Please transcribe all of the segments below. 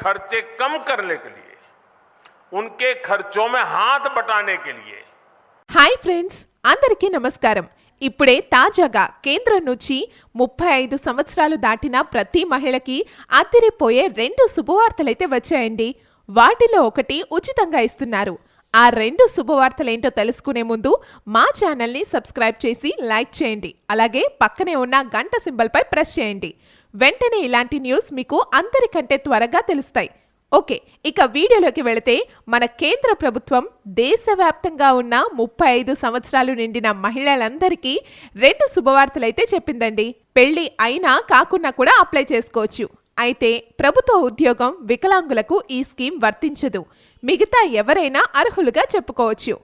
खर्चे कम करने के लिए उनके खर्चों में हाथ बटाने के लिए హాయ్ ఫ్రెండ్స్ అందరికీ నమస్కారం ఇప్పుడే తాజాగా కేంద్రం నుంచి ముప్పై ఐదు సంవత్సరాలు దాటిన ప్రతి మహిళకి అదిరిపోయే రెండు శుభవార్తలైతే వచ్చాయండి వాటిలో ఒకటి ఉచితంగా ఇస్తున్నారు ఆ రెండు శుభవార్తలేంటో తెలుసుకునే ముందు మా ఛానల్ని సబ్స్క్రైబ్ చేసి లైక్ చేయండి. అలాగే పక్కనే ఉన్న గంట సింబల్పై ప్రెస్ చేయండి. వెంటనే ఇలాంటి న్యూస్ మీకు అందరికంటే త్వరగా తెలుస్తాయి. ఓకే ఇక వీడియోలోకి వెళితే మన కేంద్ర ప్రభుత్వం దేశవ్యాప్తంగా ఉన్న ముప్పై ఐదు సంవత్సరాలు నిండిన మహిళలందరికీ రెండు శుభవార్తలైతే చెప్పిందండి. పెళ్ళి అయినా కాకున్నా కూడా అప్లై చేసుకోవచ్చు. అయితే ప్రభుత్వ ఉద్యోగం వికలాంగులకు ఈ స్కీమ్ వర్తించదు. మిగతా ఎవరైనా అర్హులుగా చెప్పుకోవచ్చు.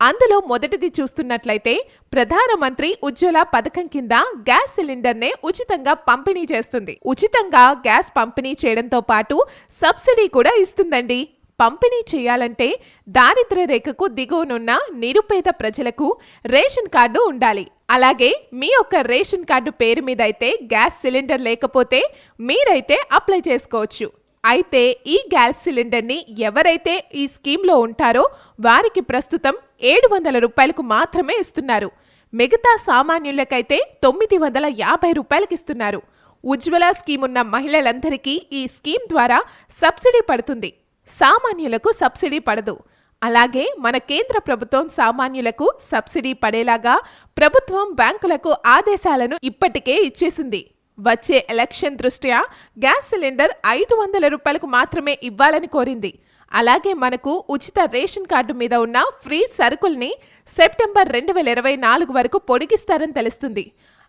అందులో మొదటిది చూస్తున్నట్లయితే ప్రధానమంత్రి ఉజ్వల పథకం కింద గ్యాస్ సిలిండర్నే ఉచితంగా పంపిణీ చేస్తుంది. ఉచితంగా గ్యాస్ పంపిణీ చేయడంతో పాటు సబ్సిడీ కూడా ఇస్తుందండి. పంపిణీ చేయాలంటే దారిద్ర్య రేఖకు దిగువనున్న నిరుపేద ప్రజలకు రేషన్ కార్డు ఉండాలి. అలాగే మీ యొక్క రేషన్ కార్డు పేరు మీద అయితే గ్యాస్ సిలిండర్ లేకపోతే మీరైతే అప్లై చేసుకోవచ్చు. అయితే ఈ గ్యాస్ సిలిండర్ని ఎవరైతే ఈ స్కీమ్లో ఉంటారో వారికి ప్రస్తుతం ఏడు వందల రూపాయలకు మాత్రమే ఇస్తున్నారు. మిగతా సామాన్యులకైతే తొమ్మిది వందల యాభై రూపాయలకి ఇస్తున్నారు. ఉజ్వల స్కీమ్ ఉన్న మహిళలందరికీ ఈ స్కీమ్ ద్వారా సబ్సిడీ పడుతుంది. సామాన్యులకు సబ్సిడీ పడదు. అలాగే మన కేంద్ర ప్రభుత్వం సామాన్యులకు సబ్సిడీ పడేలాగా ప్రభుత్వం బ్యాంకులకు ఆదేశాలను ఇప్పటికే ఇచ్చేసింది. వచ్చే ఎలక్షన్ దృష్ట్యా గ్యాస్ సిలిండర్ ఐదు వందల రూపాయలకు మాత్రమే ఇవ్వాలని కోరింది. అలాగే మనకు ఉచిత రేషన్ కార్డు మీద ఉన్న ఫ్రీ సరుకుల్ని సెప్టెంబర్ రెండు వేల ఇరవై నాలుగు వరకు పొడిగిస్తారని తెలుస్తుంది.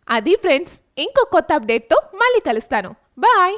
అది ఫ్రెండ్స్ ఇంకో కొత్త అప్డేట్తో మళ్ళీ కలుస్తాను. బాయ్!